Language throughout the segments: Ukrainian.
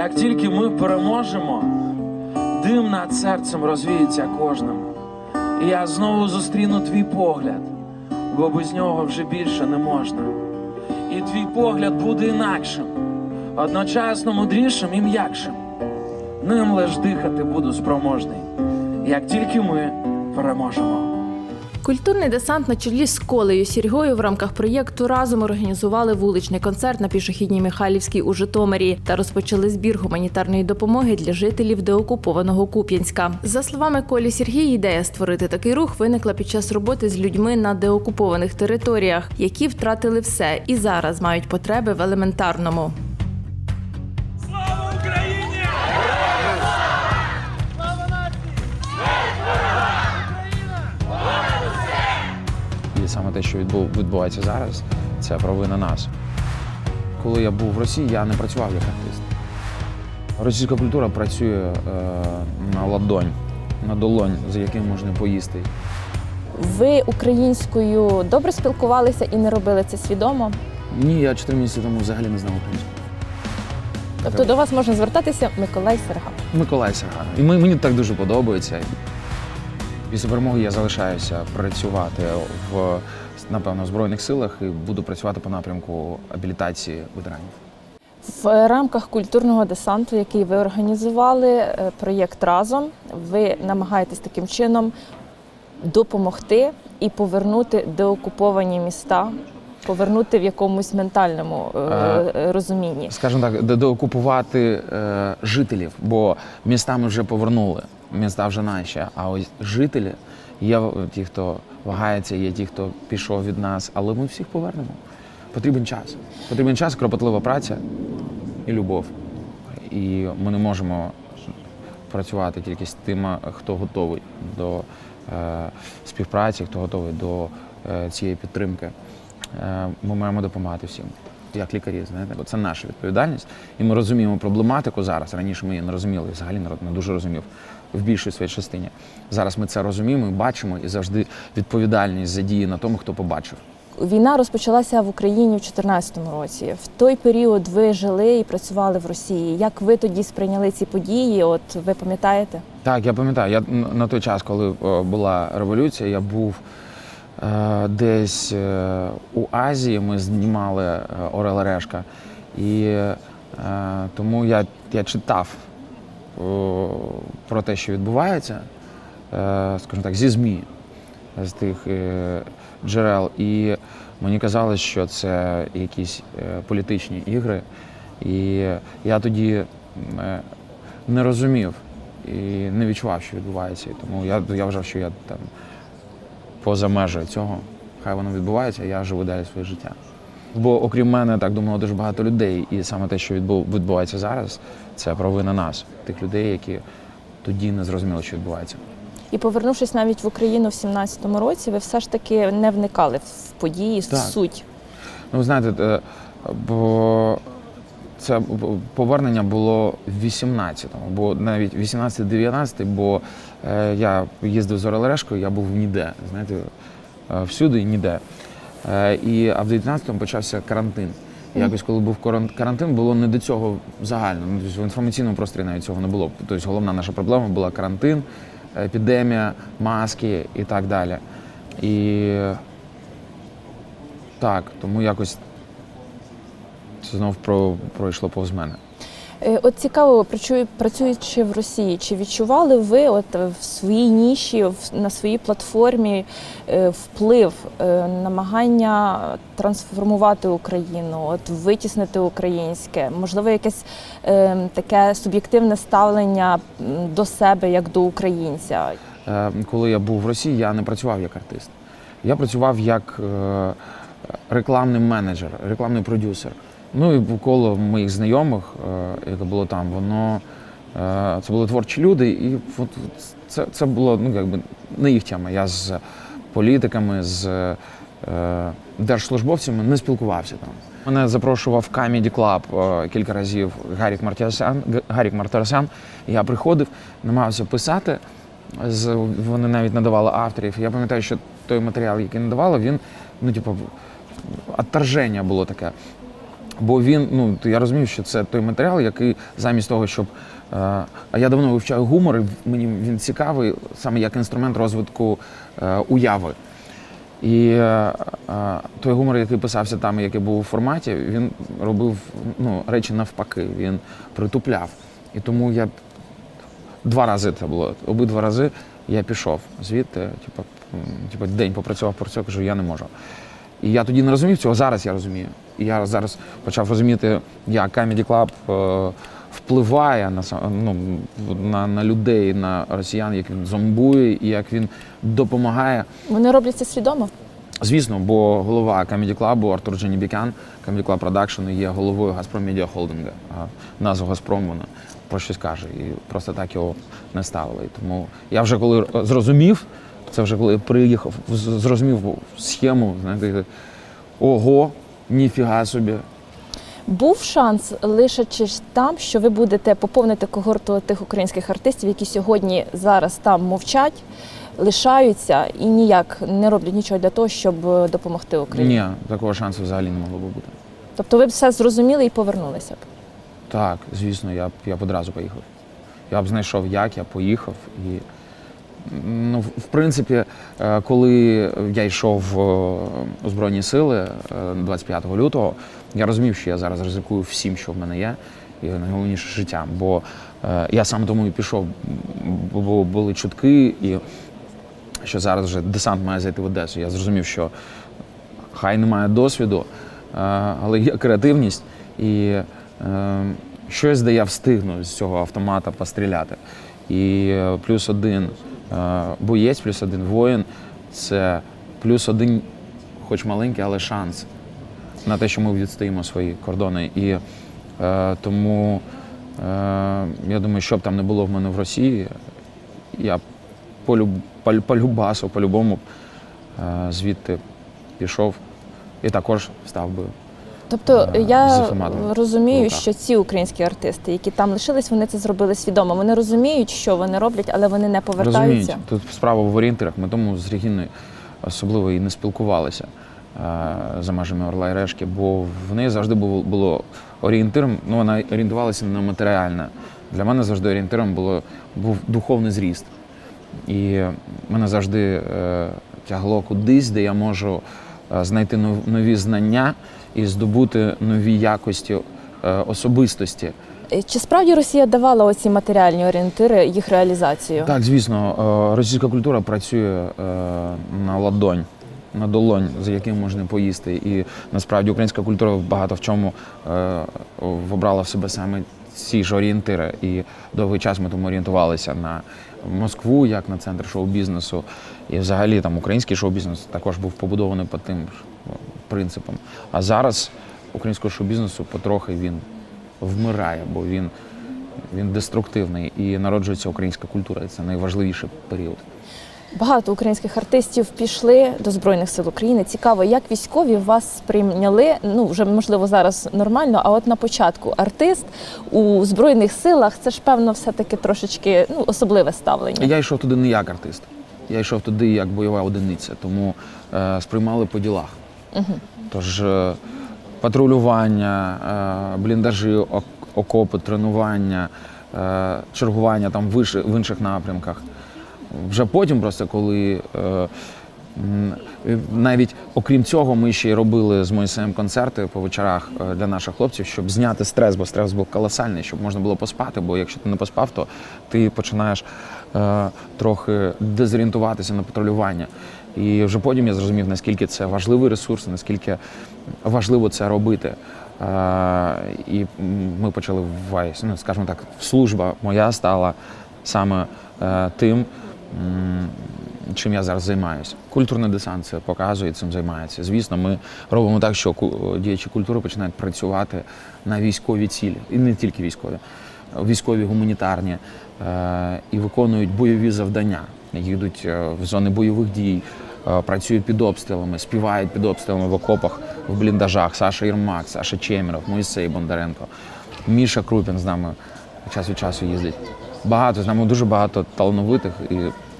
Як тільки ми переможемо, дим над серцем розвіється кожному. І я знову зустріну твій погляд, бо без нього вже більше не можна. І твій погляд буде інакшим, одночасно мудрішим і м'якшим. Ним лиш дихати буду спроможний, як тільки ми переможемо. Культурний десант на чолі з колею Сіргою в рамках проєкту разом організували вуличний концерт на пішохідній Михайлівській у Житомирі та розпочали збір гуманітарної допомоги для жителів деокупованого Куп'янська. За словами Колі Сергій, ідея створити такий рух виникла під час роботи з людьми на деокупованих територіях, які втратили все і зараз мають потреби в елементарному. Саме те, що відбувається зараз, це провина нас. Коли я був в Росії, я не працював як артист. Російська культура працює е, на ладонь, на долонь, за яким можна поїсти. Ви українською добре спілкувалися і не робили це свідомо. Ні, я чотири місяці тому взагалі не знав українську. Тобто до вас можна звертатися Миколай Серга. Миколай Серган. І мені так дуже подобається. Після перемоги я залишаюся працювати в напевно Збройних силах і буду працювати по напрямку абілітації ветеранів. В рамках культурного десанту, який ви організували, е, проєкт разом, ви намагаєтесь таким чином допомогти і повернути деокуповані міста, повернути в якомусь ментальному е, Е, розумінні. скажімо так, деокупувати е, жителів, бо міста ми вже повернули, міста вже наші. А ось жителі є ті, хто вагається, є ті, хто пішов від нас, але ми всіх повернемо. Потрібен час. Потрібен час, кропотлива праця і любов. І ми не можемо працювати тільки з тими, хто готовий до е, співпраці, хто готовий до е, цієї підтримки. Е, ми маємо допомагати всім, як лікарі, знаєте, бо це наша відповідальність. І ми розуміємо проблематику зараз. Раніше ми її не розуміли, і взагалі народ не дуже розумів в більшій своїй частині. Зараз ми це розуміємо і бачимо, і завжди відповідальність за дії на тому, хто побачив. Війна розпочалася в Україні в 2014 році. В той період ви жили і працювали в Росії. Як ви тоді сприйняли ці події? От ви пам'ятаєте? Так, я пам'ятаю. Я на той час, коли е, була революція, я був десь е, у Азії. Ми знімали е, Орел Решка. І е, тому я, я читав е, про те, що відбувається, е, скажімо так, зі ЗМІ, з тих е, джерел. І мені казали, що це якісь е, політичні ігри. І я тоді е, не розумів і не відчував, що відбувається. І тому я, я вважав, що я там поза межею цього. Хай воно відбувається, я живу далі своє життя. Бо окрім мене, так думало дуже багато людей, і саме те, що відбу- відбувається зараз, це провина нас, тих людей, які тоді не зрозуміли, що відбувається. І повернувшись навіть в Україну в 17-му році, ви все ж таки не вникали в події, в суть. Ну, ви знаєте, е, бо це повернення було в 18-му, бо навіть 18-19, бо я їздив з Орелешкою, я був ніде, знаєте, е, всюди і ніде. Е, і, а в 19-му почався карантин. Якось, коли був каран- карантин, було не до цього загально. Ну, тобто в інформаційному просторі навіть цього не було. Тобто головна наша проблема була карантин, епідемія, маски і так далі. І так, тому якось це знов про, пройшло повз мене. Е, От цікаво, працюю- працюючи в Росії, чи відчували ви от в своїй ніші, на своїй платформі е, вплив, е, намагання трансформувати Україну, от витіснити українське, можливо, якесь таке суб'єктивне ставлення до себе як до українця? Коли я був в Росії, я не працював як артист. Я працював як рекламний менеджер, рекламний продюсер. Ну і коло моїх знайомих, е, яке було там, воно е, це були творчі люди, і це, це було ну, якби не їх тема. Я з політиками, з е, держслужбовцями не спілкувався там. Мене запрошував Comedy Club кілька разів Гарік Мартиросян. Гарік Мартиросян. Я приходив, намагався писати. Вони навіть надавали авторів. Я пам'ятаю, що той матеріал, який надавали, він, ну, типу, отторження було таке. Бо він, ну я розумів, що це той матеріал, який замість того, щоб. е, А я давно вивчаю гумор, і мені він цікавий саме як інструмент розвитку е, уяви. І е, той гумор, який писався там, який був у форматі, він робив ну, речі навпаки, він притупляв. І тому я два рази це було. Обидва рази я пішов звідти, типу, типу, день попрацював, попрацював, кажу, я не можу. І я тоді не розумів цього, зараз я розумію. І я зараз почав розуміти, як Comedy Club е, впливає на, ну, на, на людей, на росіян, як він зомбує і як він допомагає. Вони роблять це свідомо. Звісно, бо голова Comedy Club Артур Дженібікян, Comedy Club Production є головою Газпром Media Holding. А Назву Газпром вона про щось каже. І просто так його не ставили. Тому я вже коли зрозумів, це вже коли приїхав, зрозумів схему, знаєте, ого, ніфіга собі. Був шанс лише там, що ви будете поповнити когорту тих українських артистів, які сьогодні зараз там мовчать, лишаються і ніяк не роблять нічого для того, щоб е, допомогти Україні. Ні, такого шансу взагалі не могло би бути. Тобто ви б все зрозуміли і повернулися б. Так, звісно, я б я б одразу поїхав. Я б знайшов, як я поїхав. І, ну, в- принципі, е, коли я йшов е, у Збройні Сили е, 25 лютого, я розумів, що я зараз ризикую всім, що в мене є, і найголовніше життям. Бо е, я саме тому і пішов, бо були чутки, і що зараз вже десант має зайти в Одесу. Я зрозумів, що хай немає досвіду, е, але є креативність і е, щось, де я встигну з цього автомата постріляти. І е, плюс один е, боєць, плюс один воїн це плюс один, хоч маленький, але шанс на те, що ми відстоїмо свої кордони. І е, тому е, я думаю, що б там не було в мене в Росії, я по, по, по любасу, по-любому е, звідти пішов і також став би. Тобто Е, я розумію, руках. що ці українські артисти, які там лишились, вони це зробили свідомо. Вони розуміють, що вони роблять, але вони не повертаються. Розуміють, тут справа в орієнтирах. Ми тому з Регіною особливо і не спілкувалися е, за межами Орла і Решки, бо в неї завжди було, було орієнтиром, ну вона орієнтувалася на матеріальне. Для мене завжди орієнтиром було, був духовний зріст. І мене завжди е, тягло кудись, де я можу е, знайти нові знання і здобути нові якості е, особистості. Е, Чи справді Росія давала оці матеріальні орієнтири їх реалізацію? Так, звісно, е, російська культура працює на ладонь, на долонь, за яким можна поїсти. І насправді українська культура багато в чому е, вобрала в себе саме ці ж орієнтири. І довгий час ми тому орієнтувалися на Москву, як на центр шоу-бізнесу. І взагалі там український шоу-бізнес також був побудований по тим принципам. А зараз українського шоу-бізнесу потрохи він вмирає, бо він він деструктивний і народжується українська культура. І це найважливіший період. Багато українських артистів пішли до Збройних сил України. Цікаво, як військові вас сприйняли. Ну вже можливо зараз нормально. А от на початку артист у збройних силах це ж певно, все таки трошечки ну особливе ставлення. Я йшов туди не як артист. Я йшов туди як бойова одиниця, тому е, сприймали по ділах. Тож е, патрулювання, е, бліндажі, окопи, тренування, е, чергування там в інших напрямках. Вже потім, просто коли навіть окрім цього, ми ще й робили з Моїсеєм концерти по вечорах для наших хлопців, щоб зняти стрес, бо стрес був колосальний, щоб можна було поспати. Бо якщо ти не поспав, то ти починаєш трохи дезорієнтуватися на патрулювання. І вже потім я зрозумів, наскільки це важливий ресурс, наскільки важливо це робити. І ми почали ввайс, ну скажімо так, служба моя стала саме е, тим, чим я зараз займаюся. Культурний десант це показує, цим займається. Звісно, ми робимо так, що діячі культури починають працювати на військові цілі, і не тільки військові, військові гуманітарні е, і виконують бойові завдання. Їдуть е, в зони бойових дій, е, працюють під обстрілами, співають під обстрілами в окопах, в бліндажах. Саша Єрмак, Саша Чеміров, Моїсей Бондаренко, Міша Крупін з нами час від часу їздить. Багато з нами дуже багато талановитих і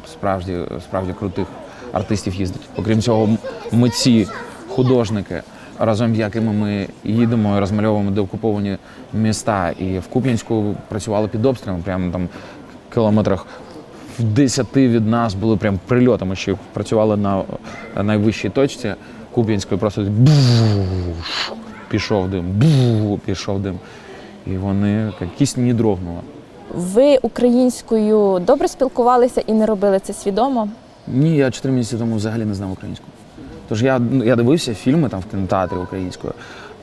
справді, справді крутих артистів їздить. Окрім цього, митці, художники, разом з якими ми їдемо і розмальовуємо деокуповані міста. І в Куп'янську працювали під обстрілом, прямо там кілометрах в 10 від нас були прям прильоти. Ми ще працювали на найвищій точці Куп'янської, просто пішов дим, пішов дим. І вони кість не дрогнула. Ви українською добре спілкувалися і не робили це свідомо? Ні, я 4 місяці тому взагалі не знав українську. Тож я, ну, я дивився фільми там в кінотеатрі українською,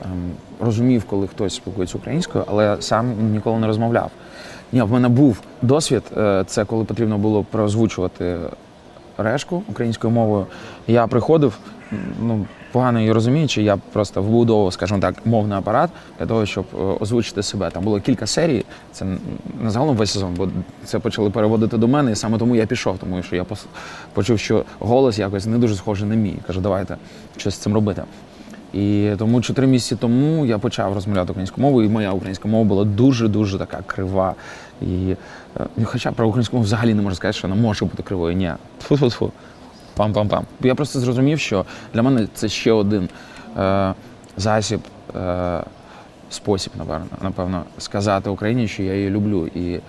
ем, розумів, коли хтось спілкується українською, але сам ніколи не розмовляв. Ні, в мене був досвід, е, це коли потрібно було прозвучувати решку українською мовою. Я приходив, ну, погано її розуміючи, я просто вбудовував, скажімо так, мовний апарат для того, щоб е, озвучити себе. Там було кілька серій, це не загалом весь сезон, бо це почали переводити до мене, і саме тому я пішов, тому що я почув, що голос якось не дуже схожий на мій. Кажу, давайте щось з цим робити. І тому чотири місяці тому я почав розмовляти українською мовою, і моя українська мова була дуже-дуже така крива. І, е, ну, хоча про українську мову взагалі не можу сказати, що вона може бути кривою. Ні. Тфу-тфу-тфу. Пам-пам-пам. Я просто зрозумів, що для мене це ще один е, засіб, е, спосіб, напевно, напевно, сказати Україні, що я її люблю. І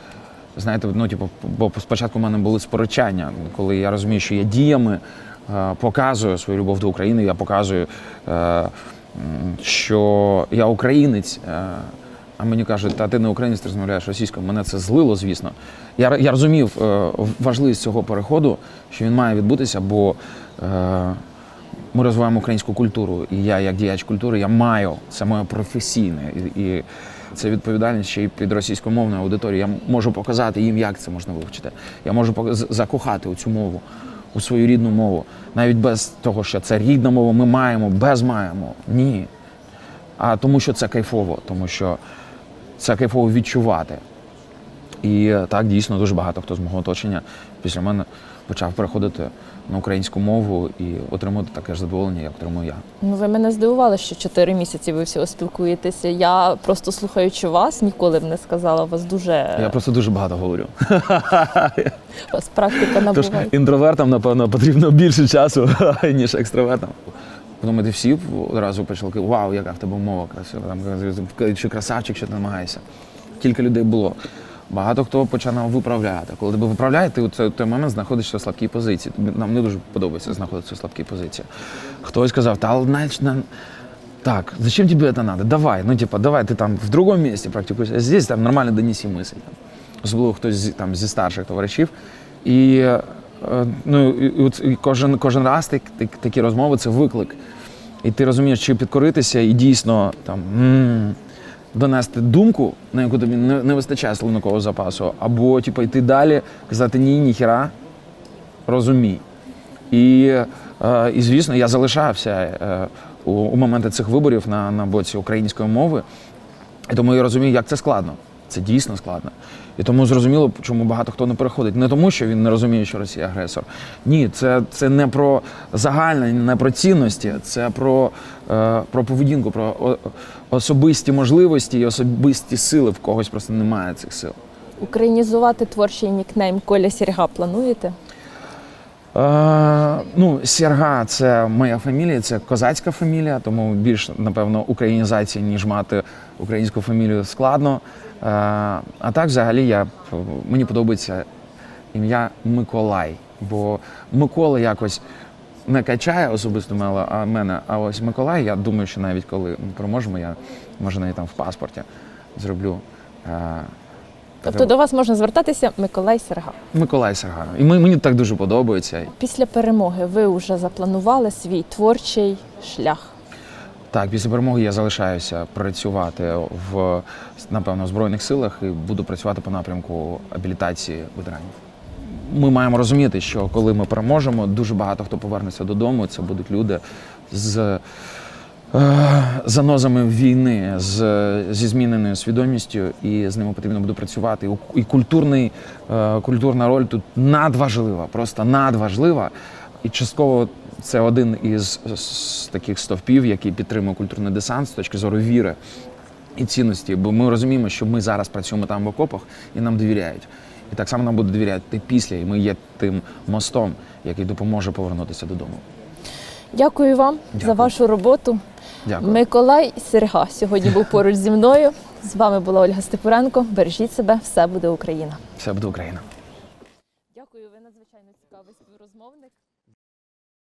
знаєте, ну, типу, бо спочатку в мене були сперечання, коли я розумію, що я діями е, показую свою любов до України, я показую, е, що я українець. Е, а мені кажуть, та ти не українець, ти розмовляєш російською. Мене це злило, звісно. Я, я розумів е, важливість цього переходу, що він має відбутися, бо е, ми розвиваємо українську культуру. І я, як діяч культури, я маю це моє професійне. І, і це відповідальність ще й під російськомовною аудиторією. Я можу показати їм, як це можна вивчити. Я можу закохати у цю мову, у свою рідну мову. Навіть без того, що це рідна мова, ми маємо, без маємо. Ні. А тому, що це кайфово, тому що це кайфово відчувати. І е, так дійсно дуже багато хто з мого оточення після мене почав переходити на українську мову і отримувати таке ж задоволення, як отримую я. Ну, ви мене здивували, що чотири місяці ви всього спілкуєтеся. Я просто слухаючи вас, ніколи б не сказала. Вас дуже Я просто дуже багато говорю. у вас практика Тож набуває. інтровертам, напевно, потрібно більше часу, ніж екстравертам. Подумайте, всі одразу почали вау, яка в тебе мова красива, там, чи красавчик, що ти намагаєшся. Кілька людей було. Багато хто починав виправляти. Коли тебе виправляють, ти у той момент знаходишся в слабкій позиції. Нам не дуже подобається знаходитися в слабкій позиції. Хтось сказав, та значить, на- так, зачем тебе это надо? Давай, ну типа, давай, ти там в другому місці практикуєш, а здесь там нормально донеси мисль. Там. Особливо хтось там зі старших товаришів. І, ну, і, кожен, кожен раз так, так, такі розмови це виклик. І ти розумієш, чи підкоритися і дійсно там м, донести думку, на яку тобі не, не вистачає словникового запасу, або типу, йти далі, казати ні, ніхіра, розумій. І, е, і звісно, я залишався е, у, у моменти цих виборів на, на боці української мови. І тому я розумію, як це складно. Це дійсно складно. І тому зрозуміло, чому багато хто не переходить. Не тому, що він не розуміє, що Росія агресор. Ні, це, це не про загальне, не про цінності, це про, е, про поведінку, про особисті можливості і особисті сили. В когось просто немає цих сил. Українізувати творчий нікнейм Коля Сірга плануєте? Е, ну, Серга це моя фамілія, це козацька фамілія, тому більш, напевно, українізації, ніж мати українську фамілію, складно. Е, а так, взагалі, я, мені подобається ім'я Миколай, бо Микола якось не качає особисто а мене. А ось Миколай, я думаю, що навіть коли ми переможемо, я може навіть там в паспорті зроблю. е, Тобто до вас можна звертатися Миколай Серга. Миколай Серга. І ми- мені так дуже подобається. Після перемоги ви вже запланували свій творчий шлях. Так, після перемоги я залишаюся працювати в напевно в збройних силах і буду працювати по напрямку абілітації ветеранів. Ми маємо розуміти, що коли ми переможемо, дуже багато хто повернеться додому. Це будуть люди з занозами війни, з, зі зміненою свідомістю, і з ними потрібно буде працювати. І культурний, е, культурна роль тут надважлива, просто надважлива. І частково це один із таких стовпів, який підтримує культурний десант з точки зору віри і цінності. Бо ми розуміємо, що ми зараз працюємо там в окопах і нам довіряють. І так само нам будуть довіряти після, і ми є тим мостом, який допоможе повернутися додому. Дякую вам за вашу роботу. Дякую. Миколай Серга сьогодні був поруч зі мною. З вами була Ольга Степуренко. Бережіть себе, все буде Україна. Все буде Україна. Дякую, ви надзвичайно цікавий співрозмовник.